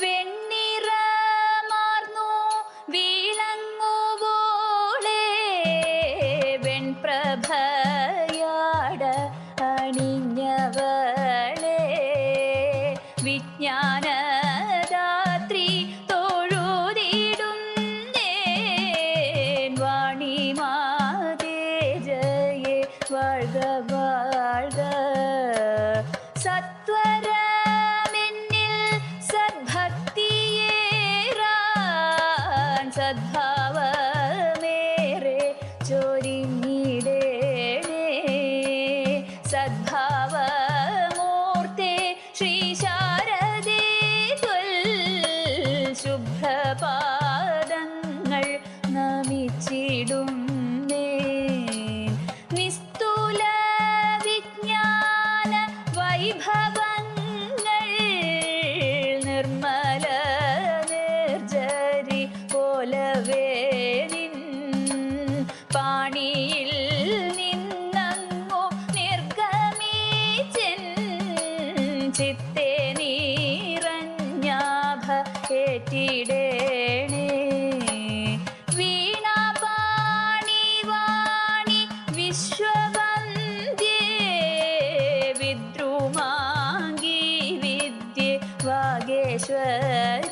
വെണ്ണിറമാർന്നു വീളങ്ങുവോളെ. വെൺപ്രഭയാട അണിഞ്ഞവളെ. വിജ്ഞാന രാത്രി തൊഴുതിടുന്നേൻ. വാണിമാതേ ജയേ വാഴ്ക വാഴ്ക സദ്ഭാവമേറെ ചൊരിഞ്ഞിടേണേ. സദ്ഭാവമൂർത്തേ ശ്രീ ശാരദേ ശുഭ്രപാദങ്ങൾ നമിച്ചിടുന്നേ. നിസ്തുല വിജ്ഞാന വൈഭവ പോലവേ നിൻ പാണിയിൽ നിന്നങ്ങോ നിർഗമീച്ചൻ ചിത്തെ നീറഞ്ഞാഭ ഏറ്റിടേണേ. വീണാപാണി വാണി വിശ്വവന്ദ്യേ വിദ്രുമാംഗി വിദ്യ വാഗേശ്വര